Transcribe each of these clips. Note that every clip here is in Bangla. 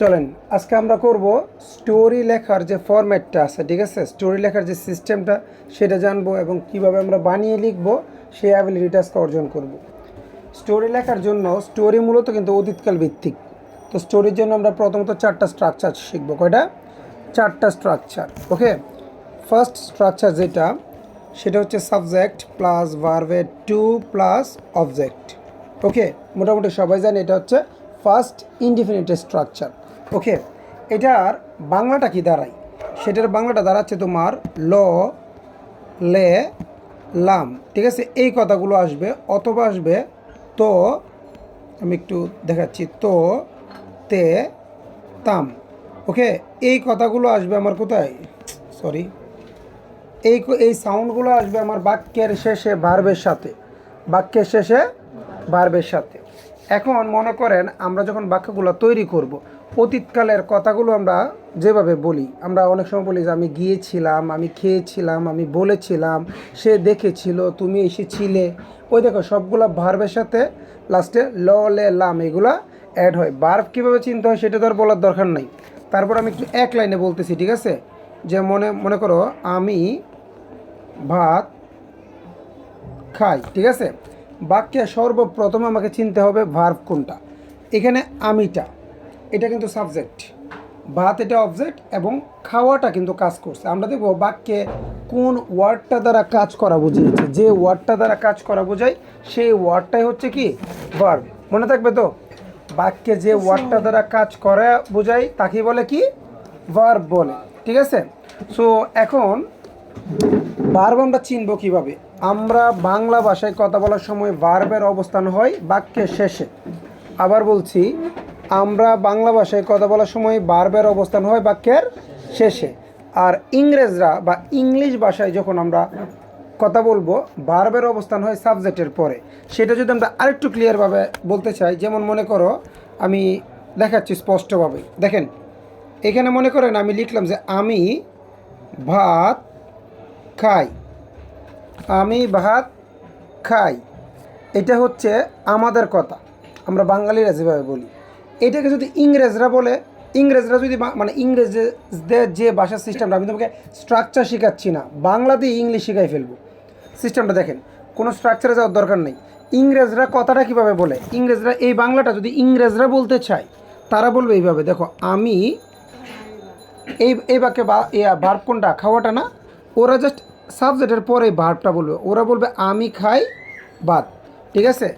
চলেন, আজকে আমরা করব স্টোরি লেখার যে ফরম্যাটটা আছে, ঠিক আছে? স্টোরি লেখার যে সিস্টেমটা সেটা জানব এবং কীভাবে আমরা বানিয়ে লিখব, সেই অ্যাবিলিটিটা আজকে অর্জন করব। স্টোরি লেখার জন্য স্টোরি মূলত কিন্তু অতীতকাল ভিত্তিক। তো স্টোরির জন্য আমরা প্রথমত চারটা স্ট্রাকচার শিখব, কয়টা? চারটা স্ট্রাকচার ওকে ফার্স্ট স্ট্রাকচার যেটা, সেটা হচ্ছে সাবজেক্ট প্লাস ভার্ভে টু প্লাস অবজেক্ট ওকে মোটামুটি সবাই জানে, এটা হচ্ছে ফার্স্ট ইনডিফিনিটেড স্ট্রাকচার ওকে, এটার বাংলাটা কি দাঁড়ায় সেটার বাংলাটা দাঁড়াচ্ছে তোমার ল, লে, লাম। ঠিক আছে? এই কথাগুলো আসবে, অথবা আসবে তো, আমি একটু দেখাচ্ছি, তো, তে, তাম। ওকে, এই কথাগুলো আসবে আমার কোথায়? সরি। এই এই সাউন্ডগুলো আসবে আমার বাক্যের শেষে ভার্বের সাথে। বাক্যের শেষে ভার্বের সাথে। এখন মনে করেন আমরা যখন বাক্যগুলো তৈরি করব অতীতকালের কথাগুলো আমরা যেভাবে বলি, আমরা অনেক সময় বলি যে আমি গিয়েছিলাম, আমি খেয়েছিলাম, আমি বলেছিলাম, সে দেখেছিল, তুমি এসেছিলে। ওই দেখো, সবগুলো ভার্বের সাথে লাস্টে ল, লে, লাম এগুলা অ্যাড হয়। ভার্ব কীভাবে চিনতে হয় সেটা তো আর বলার দরকার নাই। তারপর আমি একটু এক লাইনে বলতেছি, ঠিক আছে? যে মনে মনে করো, আমি ভাত খাই, ঠিক আছে? বাক্যে সর্বপ্রথম আমাকে চিনতে হবে ভার্ভ কোনটা। এখানে আমিটা। এটা কিন্তু সাবজেক্ট ভাত এটা অবজেক্ট এবং খাওয়াটা কিন্তু কাজ করছে। আমরা দেখব বাক্যে কোন ওয়ার্ডটা দ্বারা কাজ করা বুঝিয়েছে। যে ওয়ার্ডটা দ্বারা কাজ করা বোঝায় সেই ওয়ার্ডটাই হচ্ছে কি? ভার্ভ মনে থাকবে তো? বাক্যে যে ওয়ার্ডটা দ্বারা কাজ করা বোঝায় তাকে বলে কি? ভার্ব বলে। ঠিক আছে? সো এখন ভার্ব আমরা চিনব কীভাবে? আমরা বাংলা ভাষায় কথা বলার সময় ভার্বের অবস্থান হয় বাক্যের শেষে। আবার বলছি আমরা বাংলা ভাষায় কথা বলার সময় ভার্বের অবস্থান হয় বাক্যের শেষে। আর ইংরেজরা বা ইংলিশ ভাষায় যখন আমরা কথা বলব ভার্বের অবস্থান হয় সাবজেক্টের পরে। সেটা যদি আমরা আরেকটু ক্লিয়ারভাবে বলতে চাই, যেমন মনে করো, আমি দেখাচ্ছি স্পষ্টভাবে। দেখেন, এখানে মনে করেন আমি লিখলাম যে আমি ভাত খাই। আমি ভাত খাই। এটা হচ্ছে আমাদের কথা। আমরা বাঙালিরা যেভাবে বলি। এটাকে যদি ইংরেজরা বলে, ইংরেজরা যদি মানে ইংরেজদের যে ভাষার সিস্টেমটা আমি তোমাকে স্ট্রাকচার শেখাচ্ছি না, বাংলা দিয়ে ইংলিশ শেখাই ফেলব। সিস্টেমটা দেখেন, কোনো স্ট্রাকচারে যাওয়ার দরকার নেই। ইংরেজরা কথাটা কীভাবে বলে? ইংরেজরা এই বাংলাটা যদি ইংরেজরা বলতে চায়, তারা বলবে এইভাবে, দেখো, আমি এই এই বাক্যে বা ভার্ব কোনটা? খাওয়াটা না? ওরা জাস্ট সাবজেক্টের পরে ভার্বটা বলবে। ওরা বলবে, আমি খাই ভাত। ঠিক আছে?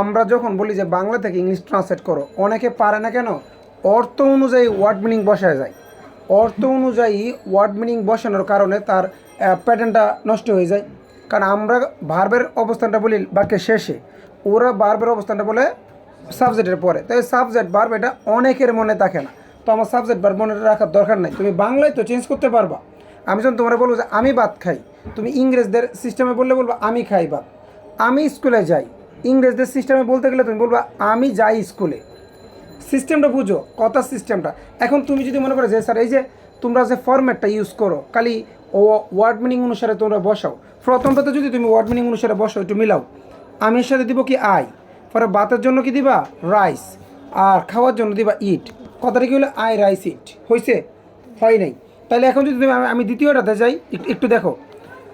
আমরা যখন বলি যে বাংলা থেকে ইংলিশ ট্রান্সলেট করো, অনেকে পারে না কেন? অর্থ অনুযায়ী ওয়ার্ড মিনিং বসায় যায়। অর্থ অনুযায়ী ওয়ার্ড মিনিং বসানোর কারণে তার প্যাটার্নটা নষ্ট হয়ে যায়। কারণ আমরা ভার্বের অবস্থানটা বলি বাক্যের শেষে। ওরা ভার্বের অবস্থানটা বলে সাবজেক্টের পরে। তো এই সাবজেক্ট ভার্ব এটা অনেকের মনে থাকে না। তো আমার সাবজেক্ট ভার্ব মনে রাখার দরকার নাই। তুমি বাংলায় তো চেঞ্জ করতে পারবা। আমি যখন তোমরা বলব যে আমি ভাত খাই, তুমি ইংরেজদের সিস্টেমে বললে বলব, আমি খাই ভাত। আমি স্কুলে যাই ইংরেজদের সিস্টেমে বলতে গেলে তুমি বলবা, আমি যাই স্কুলে। সিস্টেমটা বুঝো, কথা সিস্টেমটা। এখন তুমি যদি মনে করো যে, স্যার, এই যে তোমরা যে ফরম্যাটটা ইউজ করো, খালি ওয়ার্ড মিনিং অনুসারে তোমরা বসাও। প্রথমটাতে যদি তুমি ওয়ার্ড মিনিং অনুসারে বসো একটু মিলাও। আমির সাথে দিব কি আই পরে ভাতের জন্য কি দিবা? রাইস আর খাওয়ার জন্য দিবা ইট কথাটা কি হলো? আই রাইস ইট হয়েছে হয় নাই। তাহলে এখন যদি তুমি আমি- আমি দ্বিতীয়টাতে যাই, একটু দেখো।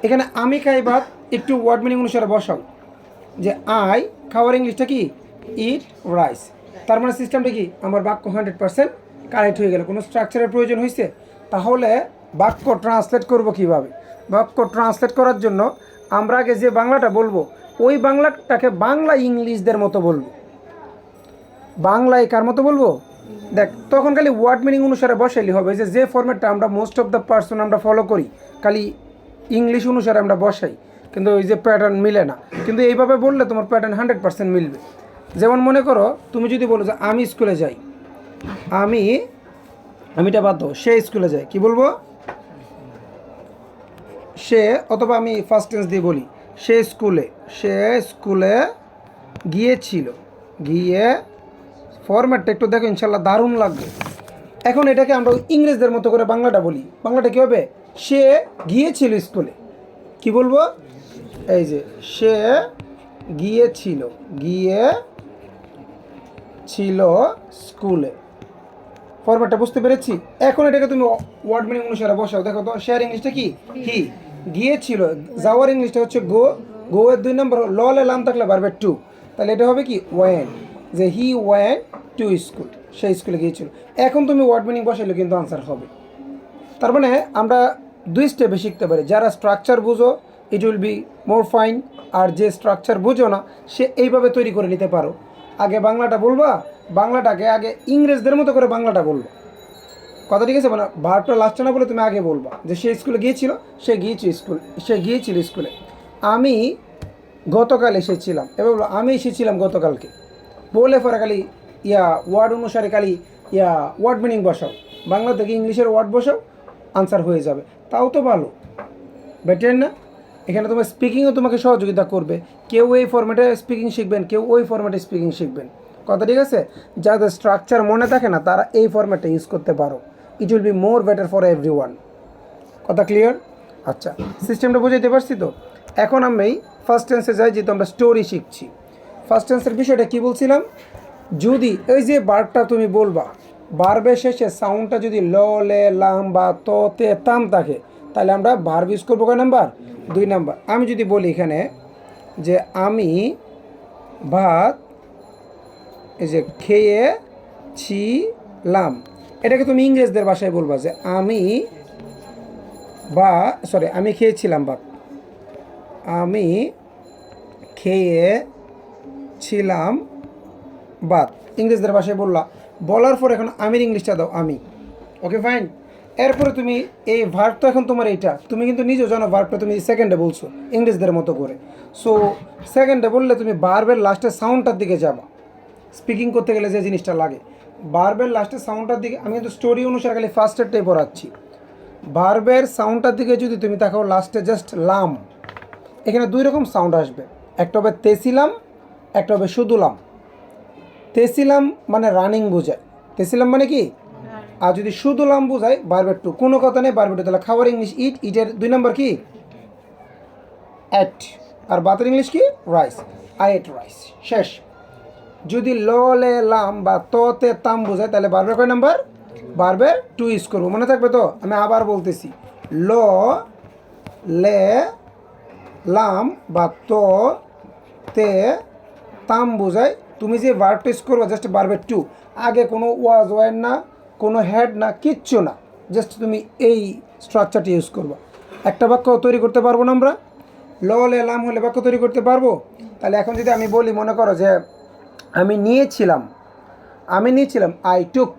এখানে আমি খাই ভাত, একটু ওয়ার্ড মিনিং অনুসারে বসাও। যে আই খাওয়ার ইংলিশটা কি? ইট রাইস তার মানে সিস্টেমটা কি? আমার বাক্য হান্ড্রেড পার্সেন্ট কারেক্ট হয়ে গেল। কোনো স্ট্রাকচারের প্রয়োজন হয়েছে তাহলে বাক্য ট্রান্সলেট করব কীভাবে? বাক্য ট্রান্সলেট করার জন্য আমরা আগে যে বাংলাটা বলব, ওই বাংলাটাকে বাংলা ইংলিশদের মতো বলব। বাংলায় কার মতো বলব? দেখ, তখন খালি ওয়ার্ড মিনিং অনুসারে বসাইলে হবে। যে যে ফরম্যাটটা আমরা মোস্ট অফ দ্য পার্সন আমরা ফলো করি, খালি ইংলিশ অনুসারে আমরা বসাই। কিন্তু ওই যে প্যাটার্ন মিলে না। কিন্তু এইভাবে বললে তোমার প্যাটার্ন হান্ড্রেড পার্সেন্ট মিলবে। যেমন মনে করো, তুমি যদি বলো যে আমি স্কুলে যাই, আমি আমিটা দাও, সে স্কুলে যায়। কি বলব? সে অথবা আমি ফার্স্ট টেন্স দিয়ে বলি, সে স্কুলে সে স্কুলে গিয়েছিল। গিয়ে ফরম্যাটটা একটু দেখো, ইনশাল্লাহ দারুণ লাগবে। এখন এটাকে আমরা ইংরেজদের মতো করে বাংলাটা বলি। বাংলাটা কী হবে? সে গিয়েছিল স্কুলে কি বলব? এই যে, সে গিয়েছিল গিয়ে ছিল স্কুলে ফরম্যাটটা বুঝতে পেরেছি? এখন এটাকে তুমি ওয়ার্ড মিনিং অনুসারে বসাও। দেখো তো শেয়ার ইংলিশটা কি? হি গিয়েছিল। যাওয়ার ইংলিশটা হচ্ছে গো গো এর দুই নম্বর ললে লাম থাকলে বারবার টু তাহলে এটা হবে কি? ওয়েন যে হি ওয়েন টু স্কুল সেই স্কুলে গিয়েছিল। এখন তুমি ওয়ার্ড মিনিং বসাইলে কিন্তু আনসার হবে। তার মানে আমরা দুই স্টেপে শিখতে পারি। যারা স্ট্রাকচার বুঝো it will be more fine আর যে স্ট্রাকচার বুঝো না, সে এইভাবে তৈরি করে নিতে পারো। আগে বাংলাটা বলবা, বাংলাটাকে আগে ইংরেজদের মতো করে বাংলাটা বলবা। কথা ঠিক আছে? মানে ভারতটা লাস্টে না বলে তুমি আগে বলবা। যে সে স্কুলে গিয়েছিল, সে গিয়েছিল স্কুল সে গিয়েছিল স্কুলে আমি গতকাল এসেছিলাম। এবার বলো, আমি এসেছিলাম গতকালকে। বলে পরে খালি ইয়া ওয়ার্ড অনুসারে খালি ইয়া ওয়ার্ড মিনিং বসাও। বাংলা থেকে ইংলিশের ওয়ার্ড বসাও আনসার হয়ে যাবে। তাও তো ভালো। বেটার না? এখানে তোমার স্পিকিংও তোমাকে সহযোগিতা করবে। কেউ এই ফর্মেটে স্পিকিং শিখবেন, কেউ ওই ফর্মেটে স্পিকিং শিখবেন। কথা ঠিক আছে? যাদের স্ট্রাকচার মনে থাকে না, তারা এই ফর্মেটটা ইউজ করতে পারো। It will be more better for everyone কথা ক্লিয়ার আচ্ছা সিস্টেমটা বুঝাইতে পারছি তো? এখন আমি ফার্স্ট টেন্সে যাই, যেহেতু আমরা স্টোরি শিখছি। ফার্স্ট টেন্সের বিষয়টা কি বলছিলাম? যদি এই যে বারটা তুমি বলবা বারবে শেষে সাউন্ডটা যদি ল, লে লাম বা, ত, তে, তাম থাকে তাহলে আমরা ভার্ব ইউজ করব কয় নাম্বার দুই নাম্বার আমি যদি বলি এখানে যে আমি ভাত, এই যে খেয়েছিলাম এটাকে তুমি ইংরেজদের ভাষায় বলবা যে আমি বা সরি আমি খেয়েছিলাম ভাত। আমি খেয়েছিলাম ভাত। ইংরেজদের ভাষায় বললা, বলার পর এখন আমির ইংলিশটা দাও, আমি। ওকে ফাইন এরপরে তুমি এই ভার্ব তো এখন তোমার এইটা। তুমি কিন্তু নিজেও জানো ভার্বটা তুমি সেকেন্ডে বলছো, ইংরেজদের মতো করে। সো সেকেন্ডে বললে তুমি বার্বের লাস্টের সাউন্ডটার দিকে যাবা। স্পিকিং করতে গেলে যে জিনিসটা লাগে। বার্বের লাস্টের সাউন্ডটার দিকে, আমি কিন্তু স্টোরি অনুসারে খালি ফার্স্টেরটাই পড়াচ্ছি। বার্বের সাউন্ডটার দিকে যদি তুমি তাকাও লাস্টে জাস্ট লাম এখানে দুই রকম সাউন্ড আসবে। একটা হবে তেসিলাম, একটা হবে শুধুলাম তেসিলাম মানে রানিং বোঝায়। তেসিলাম মানে কি? আর যদি শুধুলাম বোঝায়, বারবার টু। কোনো কথা নেই, বারবার টু। তাহলে খাবার ইংলিশ, ইট, ইটের দুই নম্বর কি? অ্যাট আর বাতের ইংলিশ কি? রাইস আই এট রাইস শেষ। যদি ল লে লাম বা ততে তাম বোঝায়, তাহলে বারবার কয় নাম্বার? বারবার টু ইউজ করব। মনে থাকবে তো? আমি আবার বলতেছি। ল লে লাম বা ত তে তাম বোঝায়, তুমি যে ভার্বটা ইউজ করব জাস্ট বারবার টু। আগে কোনো ওয়াজ ওয়ার না কোনো হেড না, কিচ্ছু না। জাস্ট তুমি এই স্ট্রাকচারটি ইউজ করবা। একটা বাক্য তৈরি করতে পারব না আমরা? ল লে লাম হলে বাক্য তৈরি করতে পারব? তাহলে এখন যদি আমি বলি, মনে করো যে আমি নিয়েছিলাম আমি নিয়েছিলাম আই টুক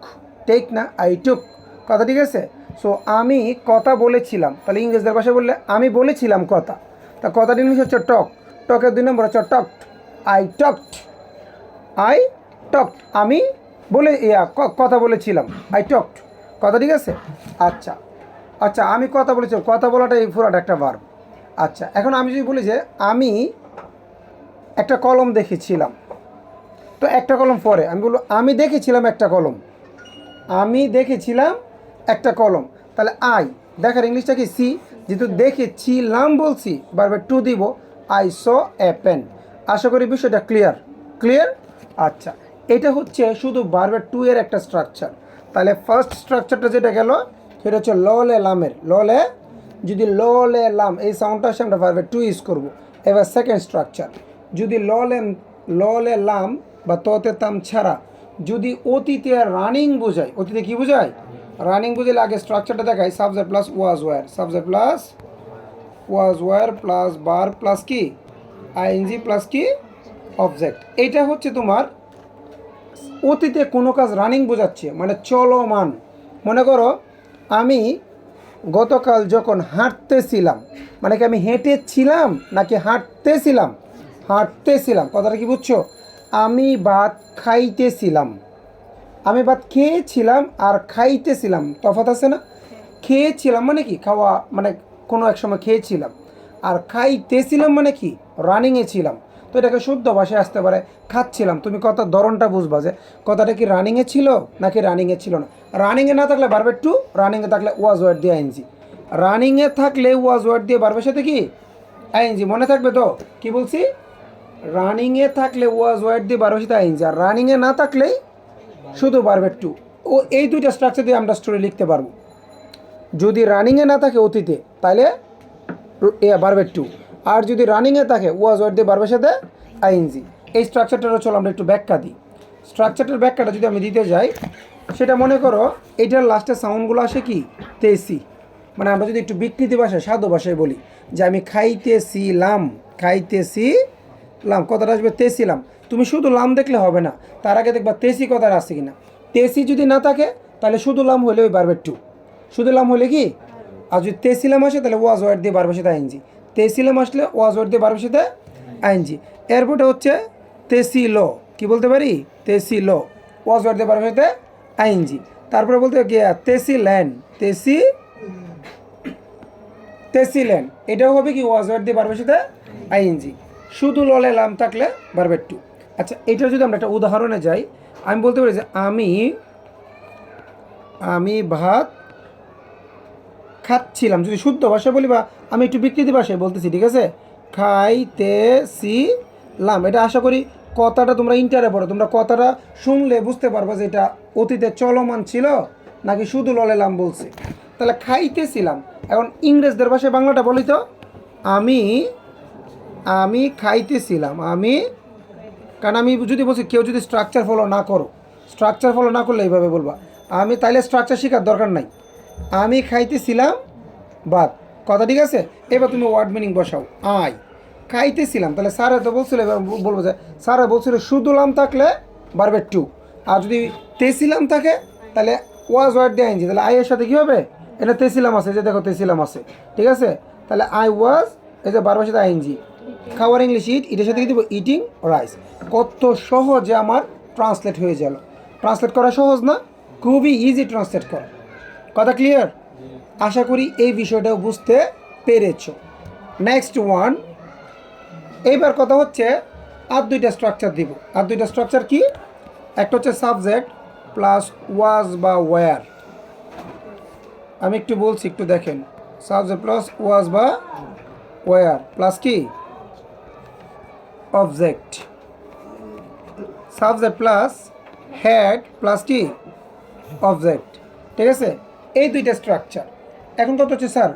টেক না আই টুক কথা ঠিক আছে? সো আমি কথা বলেছিলাম। তাহলে ইংরেজদের ভাষায় বললে, আমি বলেছিলাম কথা। তা কথাটা ইংলিশ হচ্ছে টক টকের দুই নম্বর হচ্ছে talked I talked I talked আমি বলে, ইয়া কথা বলেছিলাম। আই টকড কথা ঠিক আছে? আচ্ছা আচ্ছা আমি কথা বলেছিলাম কথা বলাটা এই পুরাটা একটা ভার্ব আচ্ছা এখন আমি যদি বলি যে, আমি একটা কলম দেখেছিলাম। তো একটা কলম পরে, আমি বলব, আমি দেখেছিলাম একটা কলম। আমি দেখেছিলাম একটা কলম। তাহলে আই দেখার ইংলিশটা কি? সি যেহেতু দেখেছিলাম বলছি বারবার টু দিব। আই স এ পেন আশা করি বিষয়টা ক্লিয়ার ক্লিয়ার আচ্ছা এটা হচ্ছে শুধু বারবার টু এর একটা স্ট্রাকচার তাহলে ফার্স্ট স্ট্রাকচারটা যেটা গেল, সেটা হচ্ছে ল লে লামের। ল লে যদি ল লে লাম, এই সাউন্ডটা আসে আমরা বারবার টু ইউজ করব। এবার সেকেন্ড স্ট্রাকচার যদি ল লে ল লে লাম বা ততে তাম ছাড়া, যদি অতীতে রানিং বোঝায়, অতীতে কি বোঝায়? রানিং বুঝাইলে আগে স্ট্রাকচারটা দেখায় subject plus was were subject plus was were plus bar plus কি? আইএনজি প্লাস কি? অবজেক্ট এইটা হচ্ছে তোমার অতীতে কোনো কাজ রানিং বোঝাচ্ছে মানে চলমান। মনে করো, আমি গতকাল যখন হাঁটতেছিলাম মানে কি আমি হেঁটেছিলাম নাকি হাঁটতেছিলাম? হাঁটতেছিলাম, কথাটা কি বুঝছ? আমি ভাত খাইতেছিলাম। আমি ভাত খেয়েছিলাম আর খাইতেছিলাম, তফাৎ আছে না? খেয়েছিলাম মানে কি? খাওয়া মানে কোনো এক সময় খেয়েছিলাম। আর খাইতেছিলাম মানে কি? রানিংয়ে ছিলাম। তো এটাকে শুদ্ধ ভাষায় আসতে পারে। খাচ্ছিলাম, তুমি কথার ধরনটা বুঝবা যে কথাটা কি রানিংয়ে ছিল নাকি রানিংয়ে ছিল না। রানিংয়ে না থাকলে বারবার টু রানিংয়ে থাকলে ওয়াজ ওয়ার্ড দিয়ে আইনজি রানিংয়ে থাকলে ওয়াজ ওয়ার্ড দিয়ে বারবার সাথে কি? আইনজি মনে থাকবে তো? কি বলছি? রানিংয়ে থাকলে ওয়াজ ওয়ার্ড দিয়ে বারবার সাথে আইনজি আর রানিংয়ে না থাকলেই শুধু বারবার টু ও, এই দুইটা স্ট্রাকচার দিয়ে আমরা স্টোরি লিখতে পারব। যদি রানিংয়ে না থাকে অতীতে তাহলে এ বারবে টু আর যদি রানিংয়ে থাকে ওয়াজ ওয়ার্ড দিয়ে বারবার সাথে আইএনজি এই স্ট্রাকচারটারও চলো আমরা একটু ব্যাখ্যা দিই। স্ট্রাকচারটার ব্যাখ্যাটা যদি আমি দিতে যাই, সেটা মনে করো এইটার লাস্টের সাউন্ডগুলো আসে কি? তেসি। মানে আমরা যদি একটু বিকৃতি ভাষায়, সাধু ভাষায় বলি, যে আমি খাইতেছিলাম খাইতেছিলাম, কথাটা আসবে তেছিলাম তুমি শুধু লাম দেখলে হবে না, তার আগে দেখবা তেসি কথাটা আসছে কিনা। তেসি যদি না থাকে, তাহলে শুধু লাম হলে ওই বারবে টু শুধু লাম হলে কি? আর যদি তেসিলাম আসে, তাহলে ওয়াজ ওয়ার্ড দিয়ে বারবার সাথে আইনজি তেসিলাম আসলে ওয়াজ ওয়ার্ড দিয়ে বারবার সাথে আইনজি। এরপরে হচ্ছে তেসিল কি বলতে পারি? তেসিল ওয়াজ ওয়ার্ড দিয়ে বারবার সাথে আইনজি। তারপরে বলতে কি তেসিল্যান্ড তেসি তেসিল্যান্ড এটাও হবে কি ওয়াজ ওয়ার্ড দিয়ে বারবার সাথে আইএনজি শুধু ললে লাম থাকলে বারবার টু। আচ্ছা এটা যদি আমরা একটা উদাহরণে যাই, আমি বলতে পারি যে আমি আমি ভাত খাচ্ছিলাম। যদি শুদ্ধ ভাষায় বলি বা আমি একটু বিকৃতি ভাষায় বলতেছি, ঠিক আছে? খাইতেছিলাম। এটা আশা করি কথাটা তোমরা ইন্টারে পড়ো। তোমরা কথাটা শুনলে বুঝতে পারব যে এটা অতীতে চলমান ছিল নাকি শুধু ললেলাম বলছে। তাহলে খাইতেছিলাম। এখন ইংরেজদের ভাষায় বাংলাটা বলি তো। আমি আমি খাইতেছিলাম। আমি, কারণ আমি যদি বলছি কেউ যদি স্ট্রাকচার ফলো না করো স্ট্রাকচার ফলো না করলে এইভাবে বলবা। আমি তাইলে স্ট্রাকচার শেখার দরকার নাই। আমি খাইতেছিলাম, বাদ। কথা ঠিক আছে? এবার তুমি ওয়ার্ড মিনিং বসাও। আই খাইতেছিলাম। তাহলে স্যারে তো বলছিল, এবার বলব যে স্যারে বলছিল, শুধু লাম থাকলে বারবে টু আর যদি তেছিলাম থাকে, তাহলে ওয়াজ ওয়ার্ড দিয়ে আইনজি। তাহলে আইয়ের সাথে কী হবে এটা তেছিলাম আছে যে দেখো তেছিলাম আছে। ঠিক আছে? তাহলে আই ওয়াজ এই যে বারবার সাথে আইনজি। খাওয়ার ইংলিশ ইট এটার সাথে কি দেবো? ইটিং রাইস কত সহজে আমার ট্রান্সলেট হয়ে গেল। ট্রান্সলেট করা সহজ না? খুবই ইজি ট্রান্সলেট করা। কথা ক্লিয়ার আশা করি এই বিষয়টাও বুঝতে পেরেছ। নেক্সট ওয়ান এইবার কথা হচ্ছে আর দুইটা স্ট্রাকচার দিব। আর দুইটা স্ট্রাকচার কি? একটা হচ্ছে সাবজেক্ট প্লাস ওয়াজ বা ওয়্যার আমি একটু বলছি, একটু দেখেন। সাবজেক্ট প্লাস ওয়াজ বা ওয়্যার প্লাস কি? Object subject plus had plus কি? অবজেক্ট ঠিক আছে? এই দুইটা স্ট্রাকচার এখন কত হচ্ছে, স্যার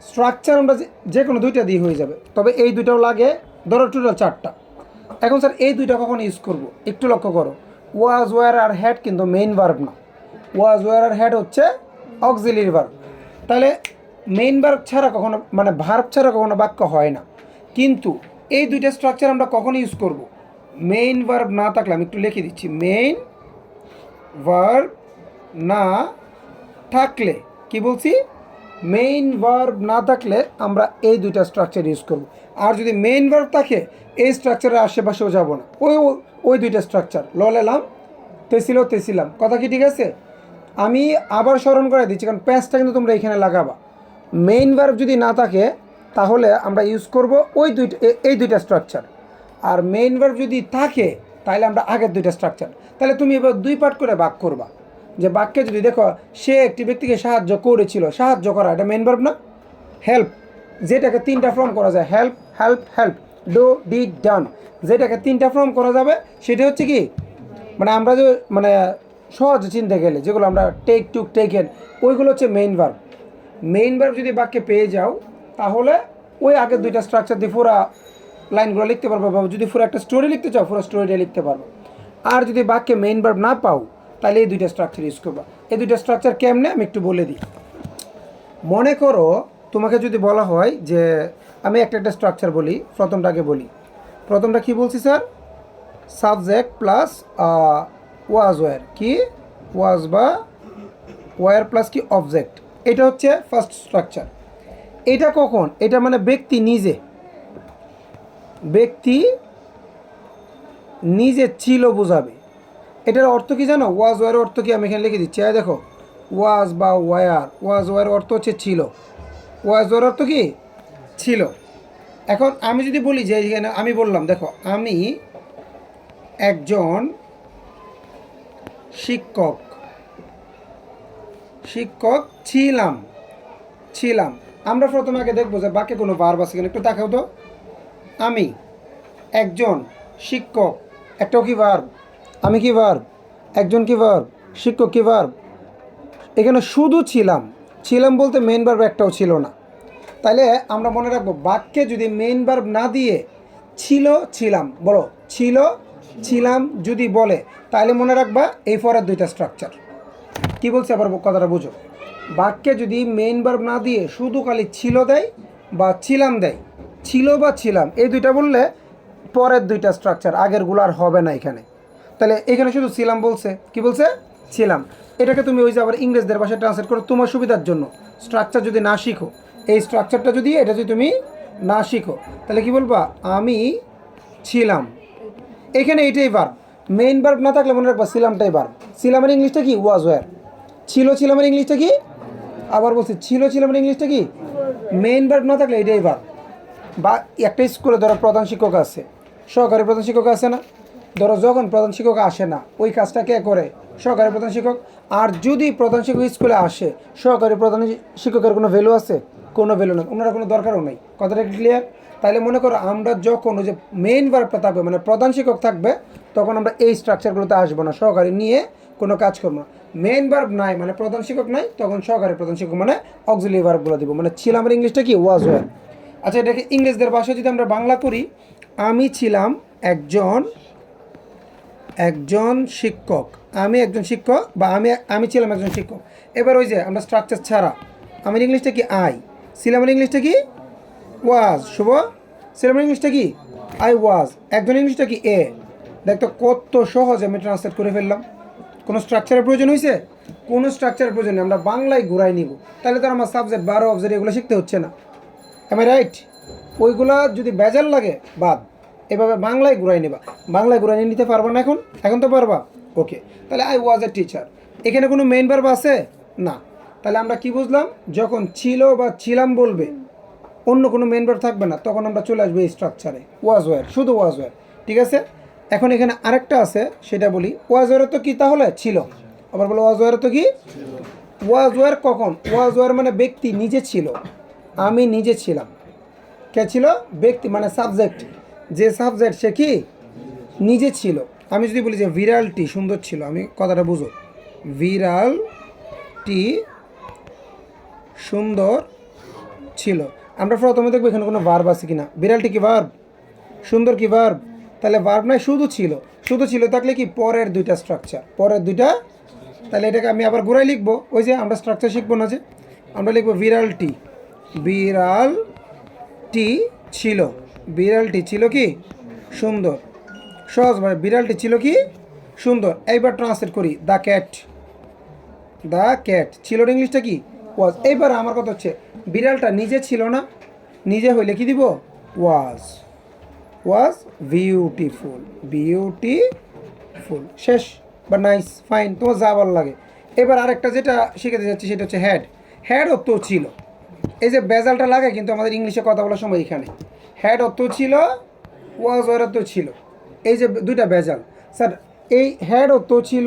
স্ট্রাকচার আমরা যে- কোনো দুইটা দিয়ে হয়ে যাবে। তবে এই দুইটাও লাগে, ধরো টোটাল চারটা। এখন স্যার, এই দুইটা কখন ইউজ করব? একটু লক্ষ্য করো। ওয়াজ ওয়ার আর হ্যাড কিন্তু মেইন ভার্ব না। ওয়াজ ওয়ার আর হেড হচ্ছে অক্সিলির ভার্ব তাহলে মেইন ভার্ব ছাড়া কখনো মানে ভার্ব ছাড়া কখনো বাক্য হয় না। কিন্তু এই দুইটা স্ট্রাকচার আমরা কখন ইউজ করব? মেইন ভার্ব না থাকলে, আমি একটু লিখে দিচ্ছি। মেইন ভার্ব না থাকলে, কি বলছি? মেইন ভার্ব না থাকলে আমরা এই দুইটা স্ট্রাকচার ইউজ করব। আর যদি মেইন ভার্ব থাকে, এই স্ট্রাকচারের আশেপাশেও যাব না। ওই ওই- দুইটা স্ট্রাকচার ললেলাম তেছিল তেছিলাম কথা কি ঠিক আছে? আমি আবার স্মরণ করে দিচ্ছি, কারণ প্যাঁচটা কিন্তু তোমরা এখানে লাগাবা। মেইন ভার্ব যদি না থাকে, তাহলে আমরা ইউজ করব ওই দুইটা এই দুইটা স্ট্রাকচার আর মেইন ভার্ব যদি থাকে, তাহলে আমরা আগের দুইটা স্ট্রাকচার তাহলে তুমি এবার দুই পার্ট করে ভাগ করবা। যে বাক্যে যদি দেখো, সে একটি ব্যক্তিকে সাহায্য করেছিল। সাহায্য করা, এটা মেন ভার্ব না? হেল্প যেটাকে তিনটা ফর্ম করা যায়। Help help help do did done যেটাকে তিনটা ফর্ম করা যাবে, সেটা হচ্ছে কি? মানে আমরা যে মানে সহজ চিনতে গেলে, যেগুলো আমরা টেক টুক টেকেন ওইগুলো হচ্ছে মেইন ভার্ব মেইন ভার্ব যদি বাক্যে পেয়ে যাও, তাহলে ওই আগের দুইটা স্ট্রাকচার দিয়ে পুরো লাইনগুলো লিখতে পারব বা যদি পুরো একটা স্টোরি লিখতে চাও, পুরো স্টোরিটা লিখতে পারব। আর যদি বাক্যে মেইন ভার্ব না পাও তাহলে এই দুইটা স্ট্রাকচার ইউজ করবা। এই দুইটা স্ট্রাকচার কেমনে আমি একটু বলে দিই। মনে করো তোমাকে যদি বলা হয় যে আমি একটা একটা স্ট্রাকচার বলি, প্রথমটাকে বলি। প্রথমটা কি বলছি sir subject plus was were কি? ওয়াজ বা ওয়ার প্লাস কি অবজেক্ট এটা হচ্ছে ফার্স্ট স্ট্রাকচার এটা কখন? এটা মানে ব্যক্তি নিজে। ব্যক্তি নিজে ছিল বোঝাবে। এটার অর্থ কি জানো? ওয়াজ ওয়ার অর্থ কি? আমি এখানে লিখে দিচ্ছি। এই দেখো, ওয়াজ বা ওয়ার। ওয়াজ ওয়ার অর্থ হচ্ছে ছিল। ওয়াজ ওয়ার অর্থ কি? ছিল। এখন আমি যদি বলি যে এখানে আমি বললাম, দেখো, আমি একজন শিক্ষক। শিক্ষক ছিলাম। ছিলাম। আমরা প্রথমে আগে দেখব যে বাক্যে কোনো ভার্ব আছে কিনা। একটু দেখাও তো। আমি একজন শিক্ষক। একটাও কি ভার্ব আমি কি ভার্ব একজন কি ভার্ব শিক্ষক কি ভার্ব এখানে শুধু ছিলাম। ছিলাম বলতে মেন ভার্ব একটাও ছিল না। তাহলে আমরা মনে রাখব, বাক্যে যদি মেইন ভার্ব না দিয়ে ছিল, ছিলাম, বলো, ছিল, ছিলাম যদি বলে তাহলে মনে রাখবা এই ফরের দুইটা স্ট্রাকচার কি বলছে আবার কথাটা বুঝো। বাক্যে যদি মেইন ভার্ব না দিয়ে শুধু খালি ছিল দেয় বা ছিলাম দেয়, ছিল বা ছিলাম, এই দুইটা বললে পরের দুইটা স্ট্রাকচার আগেরগুলো আর হবে না এখানে। তাহলে এখানে শুধু ছিলাম বলছে, কি বলছে? ছিলাম। এটাকে তুমি ওই যে আবার ইংরেজদের ভাষায় ট্রান্সলেট করো, তোমার সুবিধার জন্য। স্ট্রাকচার যদি না শিখো, এই স্ট্রাকচারটা যদি, এটা যদি তুমি না শিখো, তাহলে কি বলবা? আমি ছিলাম। এখানে এটাই ভার্ব মেইন ভার্ব না থাকলে মনে রাখবা ছিলামটাই ভার্ব ছিলামের ইংলিশটা কি? ওয়াজ ওয়ার ছিল ছিলামের ইংলিশটা কি? আবার বলছি, ছিল ছিলামের ইংলিশটা কি? মেইন ভার্ব না থাকলে এটাই ভার্ব বা, একটা স্কুলে ধরো প্রধান শিক্ষক আছে। সহকারী প্রধান শিক্ষক আছে না? ধরো যখন প্রধান শিক্ষক আসে না, ওই কাজটা কে করে? সহকারী প্রধান শিক্ষক। আর যদি প্রধান শিক্ষক স্কুলে আসে, সহকারী প্রধান শিক্ষকের কোনো ভ্যালু আছে? কোনো ভ্যালু নেই। ওনার কোনো দরকারও নেই। কথাটা ক্লিয়ার তাহলে মনে করো আমরা যখন ওই যে মেইন ভার্বটা থাকবে মানে প্রধান শিক্ষক থাকবে, তখন আমরা এই স্ট্রাকচারগুলোতে আসব না। সহকারী নিয়ে কোনো কাজ করব না। মেইন ভার্ব নাই মানে প্রধান শিক্ষক নাই, তখন সহকারী প্রধান শিক্ষক মানে অক্সিলি ভার্বগুলো দিব। মানে ছিলাম আর ইংলিশটা কি? ওয়াজ ওয়ার আচ্ছা এটাকে ইংরেজদের ভাষায় যদি আমরা বাংলা করি, আমি ছিলাম একজন একজন শিক্ষক। আমি একজন শিক্ষক বা আমি আমি ছিলাম একজন শিক্ষক। এবার ওই যে আমরা স্ট্রাকচার ছাড়া, আমার ইংলিশটা কি? আই ছিলামের ইংলিশটা কি? ওয়াজ শুভ। ছিলামের ইংলিশটা কি? আই ওয়াজ একজন ইংলিশটা কি? এ দেখতো কত সহজে আমি ট্রান্সলেট করে ফেললাম। কোনো স্ট্রাকচারের প্রয়োজন হয়েছে কোনো স্ট্রাকচারের প্রয়োজন নেই। আমরা বাংলায় ঘুরাই নিব। তাহলে তো আমার সাবজেক্ট বারো অবজেক্ট এগুলো শিখতে হচ্ছে না। আমি রাইট ওইগুলা যদি বেজাল লাগে, বাদ। এভাবে বাংলায় ঘুরাই নেবা। বাংলায় ঘুরাই নিতে পারবা না এখন? এখন তো পারবা? ওকে। তাহলে আই ওয়াজ এ টিচার এখানে কোনো মেইন ভার্ব আছে? না। তাহলে আমরা কি বুঝলাম? যখন ছিল বা ছিলাম বলবে, অন্য কোনো মেইন ভার্ব থাকবে না, তখন আমরা চলে আসব এই স্ট্রাকচারে ওয়াজ ওয়ার শুধু ওয়াজ ওয়ার ঠিক আছে? এখন এখানে আরেকটা আছে, সেটা বলি। ওয়াজ ওয়ার তো কি তাহলে? ছিল। আবার বলো ওয়াজ ওয়ার তো কি? ওয়াজ ওয়ার কখন? ওয়াজ ওয়ার মানে ব্যক্তি নিজে ছিল। আমি নিজে ছিলাম। কে ছিল? ব্যক্তি মানে সাবজেক্ট যে সাবজেক্ট সে কি? নিজে ছিল। আমি যদি বলি যে বিড়ালটি সুন্দর ছিল, আমি কথাটা বুঝো। বিড়ালটি সুন্দর ছিল। আমরা প্রথমে দেখব এখানে কোনো ভার্ব আছে কিনা। বিড়ালটি কি ভার্ব সুন্দর কি ভার্ব তাহলে ভার্ব নাই, শুধু ছিল। শুধু ছিল থাকলে কি? পরের দুইটা স্ট্রাকচার পরের দুইটা, তাহলে এটাকে আমি আবার ঘুরাই লিখব। ওই যে আমরা স্ট্রাকচার শিখব না যে। আমরা লিখব বিড়ালটি বিড়ালটি ছিল। বিড়ালটি ছিল কি? সুন্দর। সহজভাবে বিড়ালটি ছিল কি? সুন্দর। এইবার ট্রান্সলেট করি। দ্য ক্যাট দ্য ক্যাট ছিল ইংলিশটা কি? ওয়াজ এইবার আমার কথা হচ্ছে, বিড়ালটা নিজে ছিল না? নিজে হইলে কি দিব? ওয়াজ ওয়াজ বিউটিফুল বিউটিফুল শেষ। বা নাইস ফাইন তোমার যা ভালো লাগে। এবার আরেকটা যেটা শিখাতে যাচ্ছি, সেটা হচ্ছে হ্যাড হ্যাডও তো ছিল। এই যে বেজালটা লাগে, কিন্তু আমাদের ইংলিশে কথা বলার সময় এখানে। হ্যাড অত ছিল ওয়াজ ওয়ার অত ছিল। এই যে দুইটা বেজাল স্যার, এই হ্যাড অত ছিল,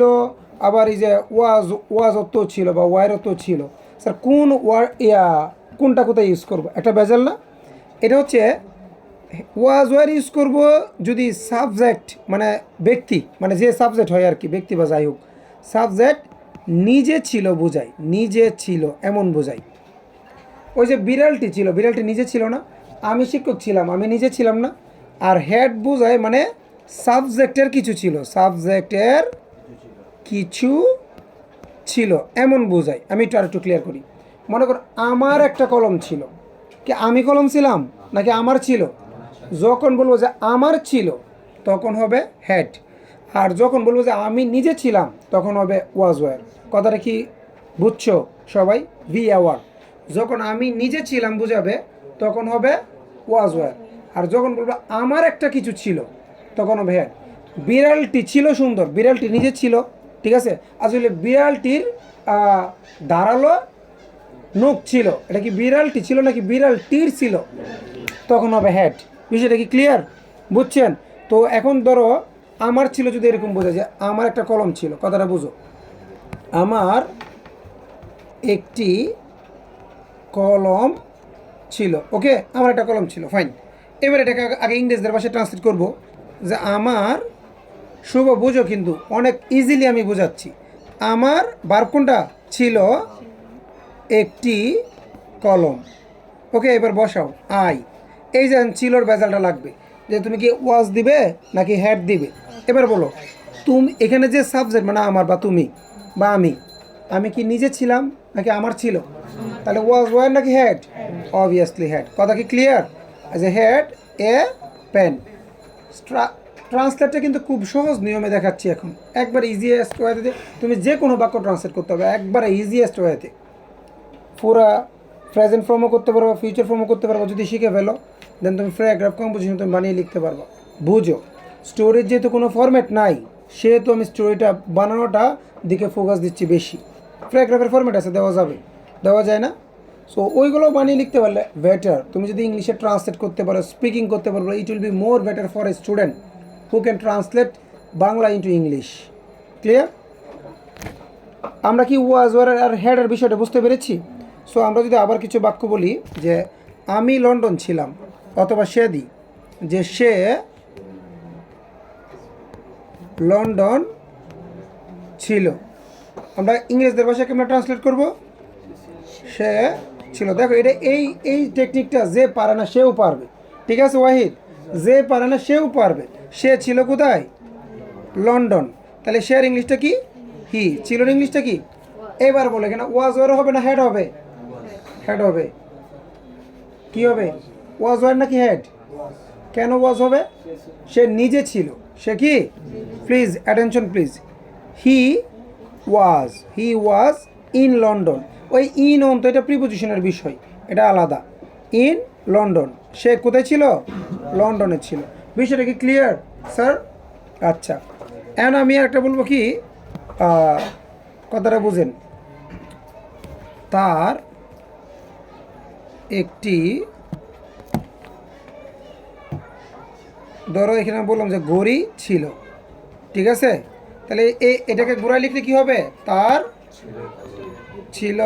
আবার এই যে ওয়াজ ওয়াজ অত ছিল বা ওয়ার অত ছিল। স্যার, কোন ওয়ার ইয়া, কোনটা কোথায় ইউজ করব? একটা বেজাল না? এটা হচ্ছে ওয়াজ ওয়ার ইউজ করব যদি সাবজেক্ট মানে ব্যক্তি মানে যে সাবজেক্ট হয় আর কি, ব্যক্তি বা যাই হোক সাবজেক্ট নিজে ছিল বোঝাই, নিজে ছিল এমন বোঝাই। ওই যে বিড়ালটি ছিল, বিড়ালটি নিজে ছিল না? আমি শিক্ষক ছিলাম, আমি নিজে ছিলাম না। আর হেড বোঝায় মানে সাবজেক্টের কিছু ছিল সাবজেক্টের কিছু ছিল, এমন বোঝায়। আমি একটু আর একটু ক্লিয়ার করি। মনে কর, আমার একটা কলম ছিল। কি আমি কলম ছিলাম, নাকি আমার ছিল? যখন বলব যে আমার ছিল, তখন হবে হেড আর যখন বলব যে আমি নিজে ছিলাম, তখন হবে ওয়াজ ওয়ার কথাটা কি বুঝছ সবাই? ভি অ্যাওয়ার্ড যখন আমি নিজে ছিলাম, বুঝাবে তখন হবে ওয়াজ ওয়ার। আর যখন বলব আমার একটা কিছু ছিল, তখন হবে হেড বিড়ালটি ছিল সুন্দর, বিড়ালটি নিজে ছিল, ঠিক আছে? আসলে বিড়ালটির দাঁড়াল নখ ছিল, এটা কি বিড়ালটি ছিল নাকি বিড়ালটির ছিল? তখন হবে হেড বিষয়টা কি ক্লিয়ার বুঝছেন? তো এখন ধরো, আমার ছিল যদি এরকম বোঝা যায়, আমার একটা কলম ছিল, কথাটা বুঝো। আমার একটি কলম ছিল। ওকে আমার একটা কলম ছিল ফাইন এবার এটাকে আগে- ইংরেজদের ভাষায় ট্রান্সলেট করব যে আমার শুভ বুঝো কিন্তু অনেক ইজিলি আমি বোঝাচ্ছি। আমার বার কোনটা? ছিল একটি কলম। ওকে এবার বসাও। আই এই যে চিলোর বেজালটা লাগবে। যে তুমি কি ওয়াজ দিবে নাকি হ্যাড দিবে? এবার বলো, তুমি এখানে যে সাবজেক্ট মানে আমার বা তুমি বা আমি আমি কি নিজে ছিলাম নাকি আমার ছিল? তাহলে ওয়াজ ওয়ার নাকি হেড অবভিয়াসলি হেড কথা কি ক্লিয়ার এ হেড এ পেন ট্রান্সলেটটা কিন্তু খুব সহজ নিয়মে দেখাচ্ছি এখন। একবার ইজিয়েস্ট ওয়েতে তুমি যে কোনো বাক্য ট্রান্সলেট করতে হবে। একবারে ইজিয়েস্ট ওয়েতে পুরা প্রেজেন্ট ফর্মও করতে পারব ফিউচার ফর্মও করতে পারব, যদি শিখে ফেলো দেন তুমি প্যারাগ্রাফ কম্পোজিশন তুমি বানিয়ে লিখতে পারব। বুঝো? স্টোরির যেহেতু কোনো ফরম্যাট নাই, সেহেতু আমি স্টোরিটা বানানোটা দিকে ফোকাস দিচ্ছি বেশি। প্যারাগ্রাফের ফরম্যাট আছে, দেওয়া যাবে। দেওয়া যায় না। সো ওইগুলো বানিয়ে লিখতে পারলে বেটার তুমি যদি ইংলিশে ট্রান্সলেট করতে পারো স্পিকিং করতে পারো it will be more better for a student who can translate Bangla into English clear আমরা কি ওয়াজ ওয়ার আর হেডের বিষয়টা বুঝতে পেরেছি? সো আমরা যদি আবার কিছু বাক্য বলি যে, আমি লন্ডন ছিলাম, অথবা সে দি, যে সে লন্ডন ছিল। আমরা ইংরেজদের ভাষায় কেমন ট্রান্সলেট করব? সে ছিল। দেখো, এটা এই এই টেকনিকটা যে পারে না সেও পারবে। ঠিক আছে, ওয়াহিদ? যে পারে না সেও পারবে। সে ছিল কোথায়? লন্ডন। তাহলে শেয়ার ইংলিশটা কি? হি। ছিল ইংলিশটা কি? এবার বলে, কেন? ওয়াজ ওয়ার হবে না হেড হবে? হেড হবে। কি হবে? ওয়াজ ওয়ার নাকি হেড কেন ওয়াজ হবে? সে নিজে ছিল। সে কি? Please attention please he was he was in London ওই ইন অন তো এটা প্রিপোজিশনের বিষয়, এটা আলাদা। In London. সে কোথায় ছিল? লন্ডনে ছিল। বিষয়টা কি ক্লিয়ার স্যার আচ্ছা। এখন আমি আর একটা বলব কি কথাটা বুঝেন। তার একটি ধরো এখানে বললাম যে গড়ি ছিল। ঠিক আছে? তাহলে এ, এটাকে গোড়ায় লিখলে কি হবে? তার ছিল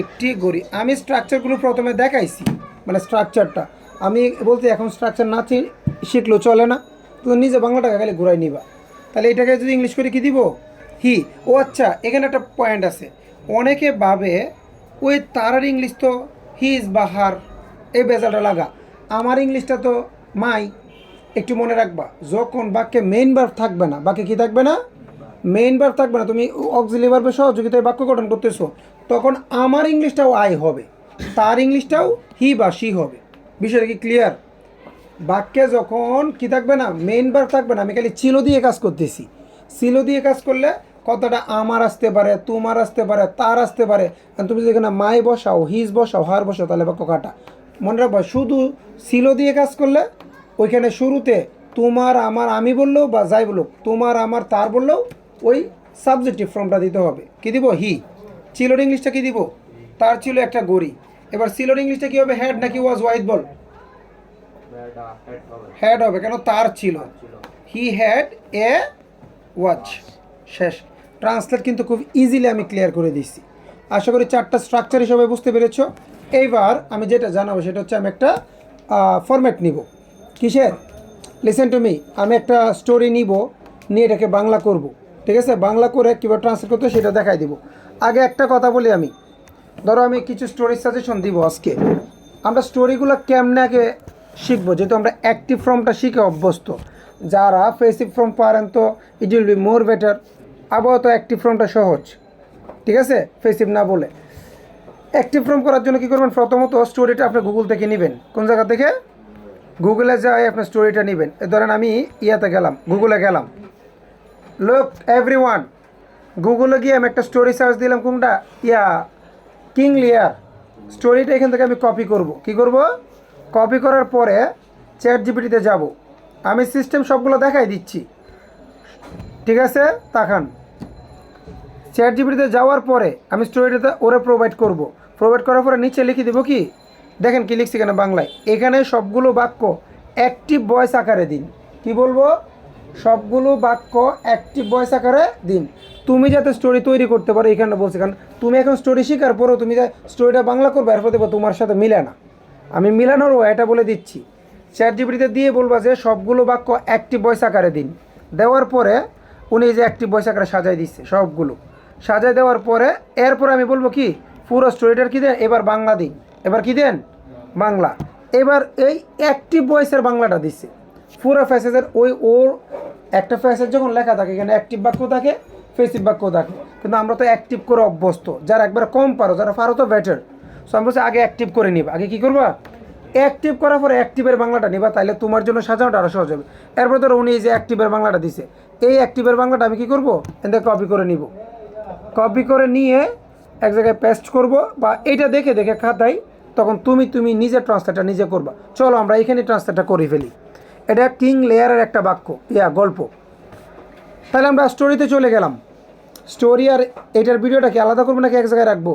একটি গড়ি। আমি স্ট্রাকচারগুলো প্রথমে দেখাইছি মানে স্ট্রাকচারটা আমি বলতে এখন স্ট্রাকচার না শিখলেও চলে না। তুমি নিজে বাংলাটাকে খালি ঘুরাই নিবা। তাহলে এটাকে যদি ইংলিশ করে কি দিব? হি। ও আচ্ছা এখানে একটা পয়েন্ট আছে। অনেকে ভাবে, ওই তারার ইংলিশ তো হিজ বা হার এই বেজালটা লাগা। আমার ইংলিশটা তো মাই। একটু মনে রাখবা, যখন বাক্যে মেইন ভার্ব থাকবে না, বাক্যে কি থাকবে না? মেইন ভার্ব থাকবে না, তুমি অক্সিলি ভার্বের সহযোগিতায় বাক্য গঠন করতেছো, তখন আমার ইংলিশটাও আই হবে, তার ইংলিশটাও হি বা সি হবে। বিষয়টা কি ক্লিয়ার বাক্যে যখন কি থাকবে না মেইন ভার্ব থাকবে না, আমি খালি ছিল দিয়ে কাজ করতেছি। ছিল দিয়ে কাজ করলে কথাটা আমার আসতে পারে, তোমার আসতে পারে, তার আসতে পারে। তুমি যেখানে মাই বসাও হিজ বসাও হার বসাও, তাহলে বাক্য কাটা। মনে রাখবা, শুধু ছিল দিয়ে কাজ করলে ওইখানে শুরুতে তোমার, আমার, আমি বললেও বা যাই বলুক, তোমার, আমার, তার বললেও ওই সাবজেক্টিভ ফর্মটা দিতে হবে। কি দিব? হি চিলোর ইংলিশটা কি দিব? তার ছিল একটা গড়ি। এবার সিলোর ইংলিশটা কি হবে? হ্যাড নাকি ওয়াজ ওয়াইড বল হ্যাড হবে, কেন? তার ছিল। হি হ্যাড এ ওয়াচ শেষ। ট্রান্সলেট কিন্তু খুব ইজিলি আমি ক্লিয়ার করে দিচ্ছি আশা করি চারটা স্ট্রাকচার হিসেবে বুঝতে পেরেছ। এইবার আমি যেটা জানাব সেটা হচ্ছে আমি একটা ফরম্যাট নিব। কিসের? লিসেন টু মি আমি একটা স্টোরি নিব, নিয়ে এটাকে বাংলা করব। ঠিক আছে? বাংলা করে কীভাবে ট্রান্সলেট করতে সেটা দেখাই দিব। আগে একটা কথা বলি আমি। ধরো আমি কিছু স্টোরি সাজেশন দিব আজকে। আমরা স্টোরিগুলো কেমনে আগে শিখব? যেহেতু আমরা অ্যাক্টিভ ফর্মটা শিখে অভ্যস্ত। যারা ফেসিভ ফর্ম পারেন তো it will be more better আবহাওয়া তো অ্যাক্টিভ ফর্মটা সহজ। ঠিক আছে? ফেসিভ না বলে। অ্যাক্টিভ ফর্ম করার জন্য কী করবেন? প্রথমত স্টোরিটা আপনি গুগল থেকে নেবেন। কোন জায়গা থেকে? গুগলে যাই আপনার স্টোরিটা নেবেন। ধরেন আমি ইয়াতে গেলাম গুগলে গেলাম। লোক এভরি ওয়ান গুগলে গিয়ে আমি একটা স্টোরি সার্চ দিলাম, কোনটা? ইয়া কিং লিয়ার স্টোরিটা এখান থেকে আমি কপি করব। কি করব? কপি করার পরে চ্যাট জিপিটিতে যাব। আমি সিস্টেম সবগুলো দেখাই দিচ্ছি। ঠিক আছে? তাকান। চ্যাট জিপিটিতে যাওয়ার পরে আমি স্টোরিটাতে ওরে প্রোভাইড করব। প্রোভাইড করার পরে নিচে লিখে দেবো কি? দেখেন কি লিখছি এখানে বাংলায়। এখানে সবগুলো বাক্য অ্যাক্টিভ ভয়েস আকারে দিন। কি বলব? সবগুলো বাক্য অ্যাক্টিভ ভয়েস আকারে দিন। তুমি যাতে স্টোরি তৈরি করতে পারো, এখানে বলছি, কারণ তুমি এখন স্টোরি শিকার, পরও তুমি যে স্টোরিটা বাংলা করবে এরপর দেবো তোমার সাথে মিলে না। আমি মিলানোর এটা বলে দিচ্ছি। চ্যাট জিপিটিতে দিয়ে বলবা যে সবগুলো বাক্য অ্যাক্টিভ ভয়েস আকারে দিন। দেওয়ার পরে উনি যে অ্যাক্টিভ ভয়েস আকারে সাজাই দিচ্ছে সবগুলো। সাজাই দেওয়ার পরে এরপর আমি বলব কি, পুরো স্টোরিটার কি দেন? এবার বাংলা দিন। এবার কি দেন? বাংলা। এবার এই অ্যাক্টিভ ভয়েসের বাংলাটা দিচ্ছে। পুরো ফ্যাসেজের ওই ওর একটা ফ্যাসেজ যখন লেখা থাকে, এখানে অ্যাক্টিভ বাক্য থাকে ফেসিভ বাক্য থাকে। কিন্তু আমরা তো অ্যাক্টিভ করে অভ্যস্ত। যারা একবার কম পারো, যারা পারো তো বেটার সো আমি বলছি আগে অ্যাক্টিভ করে নিবা। আগে কী করবা? অ্যাক্টিভ করার পরে অ্যাক্টিভের বাংলাটা নিবা তাহলে তোমার জন্য সাজানোটা আরও সহজ হবে। এরপর ধরো উনি যে অ্যাক্টিভের বাংলাটা দিছে। এই অ্যাক্টিভের বাংলাটা আমি কি করব? এদের কপি করে নিব। কপি করে নিয়ে এক জায়গায় পেস্ট করব বা এইটা দেখে দেখে খাতাই তখন তুমি তুমি নিজে ট্রান্সলেটটা নিজে করবা। চলো আমরা এখানে ট্রান্সলেটটা করে ফেলি। এটা কিং লেয়ারের একটা বাক্য, ইয়া, গল্প। তাহলে আমরা স্টোরিতে চলে গেলাম। স্টোরি আর এটার ভিডিওটা কি আলাদা করব নাকি এক জায়গায় রাখব?